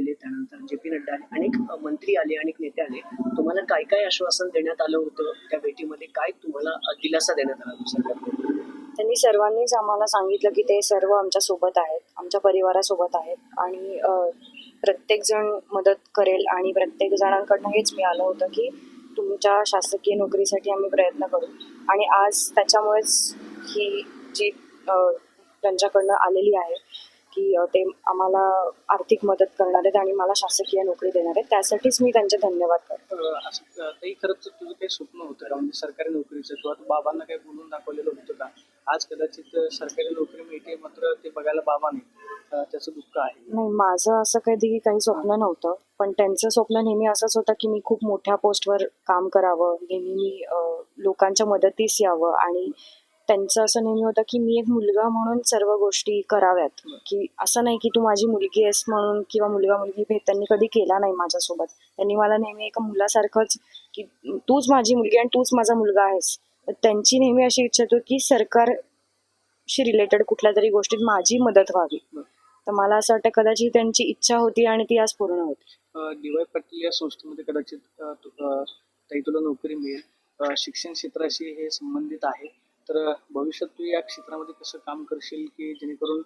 गेले त्यानंतर J P Nadda आले अनेक मंत्री आले अनेक नेते आले. तुम्हाला काय काय आश्वासन देण्यात आलं होतं? त्या भेटीमध्ये काय तुम्हाला दिलासा देण्यात आला सरकारकडून? त्यांनी सर्वांनीच आम्हाला सांगितलं की ते सर्व आमच्यासोबत आहेत आमच्या परिवारासोबत आहेत. आणि प्रत्येक जण मदत करेल आणि प्रत्येक जणांकडनं हेच मिळालं होतं की तुमच्या शासकीय नोकरीसाठी आम्ही प्रयत्न करू. आणि आज त्याच्यामुळेच ही जी त्यांच्याकडनं आलेली आहे की ते आम्हाला आर्थिक मदत करणार आहेत आणि मला शासकीय नोकरी देणार आहेत. त्यासाठीच मी त्यांचे धन्यवाद करते. असं ताई खरंच तुझं काही स्वप्न होतं का म्हणजे सरकारी नोकरीचं किंवा बाबांना काही बोलून दाखवलेलं होतं का? आज कदाचित सरकारी नोकरी मिळते मात्र ते बघायला बाबा नाही. त्याचं दुःख आहे. नाही माझं असं कधी काही स्वप्न नव्हतं. पण त्यांचं स्वप्न नेहमी असंच होतं की मी खूप मोठ्या पोस्टवर काम करावं. नेहमी मी लोकांच्या मदतीस यावं आणि त्यांचं असं नेहमी होतं की मी एक मुलगा म्हणून सर्व गोष्टी कराव्यात. की असं नाही की तू माझी मुलगी आहेस म्हणून किंवा मुलगा मुलगी भेद त्यांनी कधी केला नाही माझ्यासोबत. त्यांनी मला नेहमी एका मुलासारखंच की तूच माझी मुलगी आणि तूच माझा मुलगा आहेस. तर त्यांची नेहमी अशी इच्छा होती की सरकारशी रिलेटेड कुठल्या तरी गोष्टीत माझी मदत व्हावी. तर मला असं वाटतं कदाचित त्यांची इच्छा होती आणि ती आज पूर्ण होती डी पाटील या संस्थेमध्ये कदाचित तुला नोकरी मिळेल. शिक्षण क्षेत्राशी हे संबंधित आहे. तर भविष्यात तू या क्षेत्रामध्ये कसं काम करशील की जेणेकरून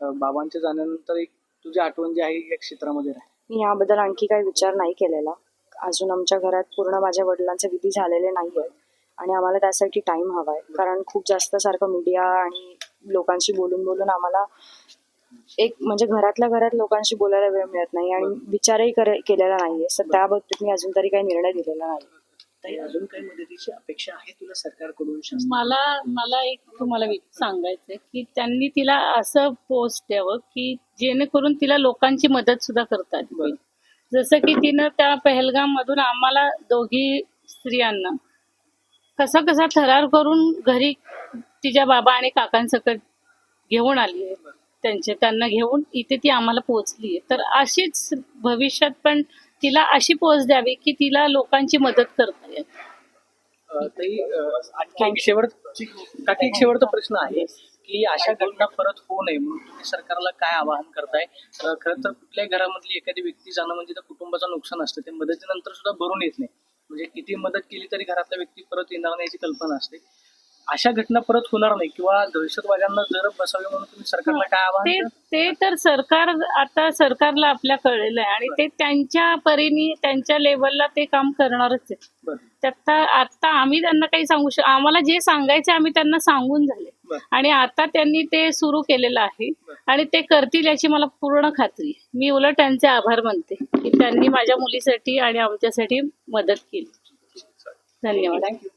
अं, बाबांच्या जाण्यानंतर एक तुझी आठवण जी आहे या क्षेत्रामध्ये राहील? मी याबद्दल आणखी काही विचार नाही केलेला. अजून आमच्या घरात पूर्ण माझ्या वडिलांचे विधी झालेले नाही आहेत आणि आम्हाला त्यासाठी टाइम हवा आहे कारण खूप जास्त सारखं मीडिया आणि लोकांशी बोलून बोलून आम्हाला एक म्हणजे घरातल्या घरात लोकांशी बोलायला वेळ मिळत नाही आणि विचारही करे- केलेला नाहीये. तर त्या बाबतीत मी अजून तरी काही निर्णय दिलेला नाही. ताई अजून काही मदतीची अपेक्षा आहे तुला सरकारकडून शासन मला मला एक तुम्हाला वि- सांगायचंय की त्यांनी तिला असं पोस्ट द्यावं की जेणेकरून तिला लोकांची मदत सुद्धा करता येईल जसं की तिनं त्या पहलगाम मधून आम्हाला दोघी स्त्रियांना कसा कसा थरार करून घरी तिच्या बाबा आणि काकांसकट घेऊन आली आहे. त्यांचे त्यांना घेऊन इथे ती आम्हाला पोहोचली आहे. तर अशीच भविष्यात पण तिला अशी पोच द्यावी की तिला लोकांची मदत करता येईल. आणखी एक काकी एक शेवटचा प्रश्न आहे की अशा घटना परत होऊ नये म्हणून तुम्ही सरकारला काय आवाहन करताय? खरं तर कुठल्याही घरामधली एखादी व्यक्ती जाणं म्हणजे त्या कुटुंबाचं नुकसान असतं. ते मदतीनंतर सुद्धा भरून येत नाही. म्हणजे किती मदत केली तरी घरातला व्यक्ती परत येणार नाही याची कल्पना असते. अशा घटना परत होणार नाही किंवा दहशतवाद्यांना जर बसावे म्हणून तुम्ही सरकारला काय आवाहन ते तर सरकार आता सरकारला आपल्या कळलेलं आहे आणि ते त्यांच्या परीने त्यांच्या लेवलला ते काम करणारच आहे बरं. त्यात आता आम्ही त्यांना काही सांगू शक आम्हाला जे सांगायचे आम्ही त्यांना सांगून झाले. बरं. आणि आता त्यांनी ते सुरू केलेलं आहे आणि ते करतील याची मला पूर्ण खात्री आहे. मी उलट त्यांचे आभार मानते की त्यांनी माझ्या मुलीसाठी आणि आमच्यासाठी मदत केली. धन्यवाद. थँक्यू